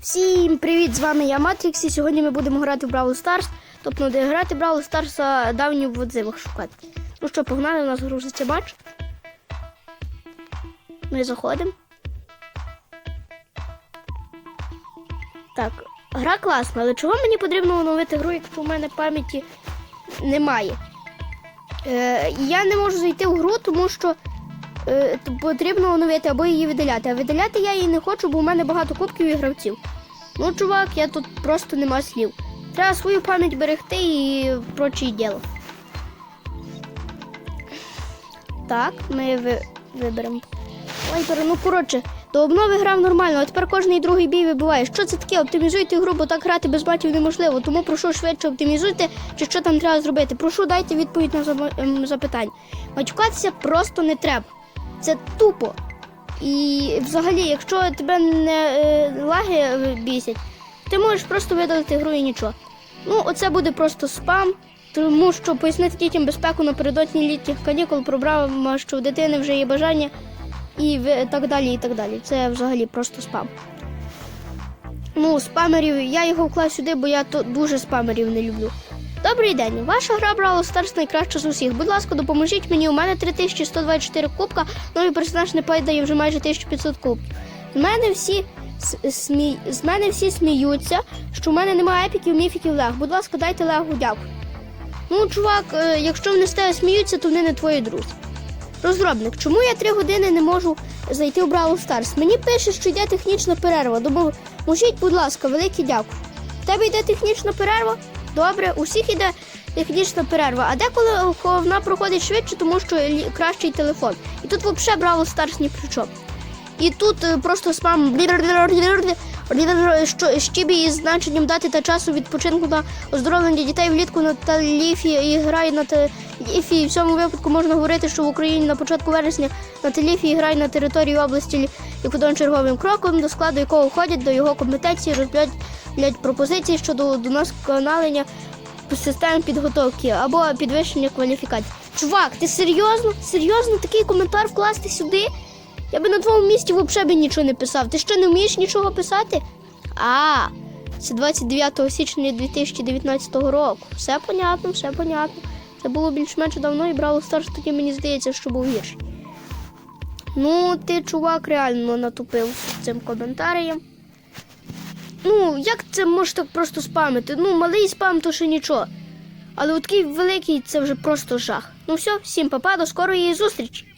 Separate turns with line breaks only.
Всім привіт! З вами я Матрікс, і сьогодні ми будемо грати в Brawl Stars. Тобто де грати Stars, а давні в отзивах шукати. Ну що, погнали, у нас грузиться матч. Ми заходимо. Так, гра класна, але чого мені потрібно оновити гру, якщо в мене пам'яті немає? Е, я не можу зайти в гру, тому що е, потрібно оновити або її видаляти. А видаляти я її не хочу, бо в мене багато кубків і гравців. Ну, чувак, я тут просто нема слів. Треба свою пам'ять берегти і прочі діло. Так, ми ви... виберемо. Вайпер, ну коротше, до обнови грав нормально, а тепер кожний другий бій вибиває. Що це таке? Оптимізуйте гру, бо так грати без батів неможливо. Тому прошу швидше оптимізуйте, чи що там треба зробити. Прошу дайте відповідь на ем, запитання. Матюкатися просто не треба. Це тупо. І взагалі, якщо тебе не е, лаги е, бісять, ти можеш просто видалити гру і нічого. Ну, оце буде просто спам, тому що пояснити дітям безпеку напередодні літніх канікул, проблема, що в дитини вже є бажання і так далі, і так далі. Це взагалі просто спам. Ну, спамерів, я його вклав сюди, бо я то дуже спамерів не люблю. Добрий день. Ваша гра Brawl Stars найкраща з усіх. Будь ласка, допоможіть мені. У мене 3124 кубка, новий персонаж не падає вже майже 1500 кубків. З мене всі с- смій... з мене всі сміються, що в мене немає епіків, міфіків лег. Будь ласка, дайте легу дякую. Ну, чувак, е, якщо вони з тебе сміються, то вони не твої друзі. Розробник, чому я три години не можу зайти в Brawl Stars? Мені пише, що йде технічна перерва. Допоможіть, будь ласка, велике дякую. В тебе йде технічна перерва? Добре, у всіх йде технічна перерва. А деколи вона проходить швидше, тому що кращий телефон. І тут взагалі Brawl Stars ні при чому. І тут е, просто спам що щебі із значенням дати та часу відпочинку на оздоровлення дітей влітку на Таліфі і грає на Таліфі. І в цьому випадку можна говорити, що в Україні на початку вересня на Таліфі грає на території області ліквідован черговим кроком, до складу якого входять до його компетенції розглядять пропозиції щодо удосконалення систем підготовки або підвищення кваліфікації. Чувак, ти серйозно? Серйозно такий коментар вкласти сюди? Я би на твоєму місці взагалі нічого не писав. Ти що не вмієш нічого писати? А, це 29 січня 2019 року. Все понятно, все понятно. Це було більш-менш давно і брало старше, тоді мені здається, що був гірший. Ну, ти, чувак, реально натупив цим коментарем. Ну, як це може так просто спамити? Ну, малий спам, то ще нічого. Але такий великий це вже просто жах. Ну все, всім папа, до скорої зустрічі.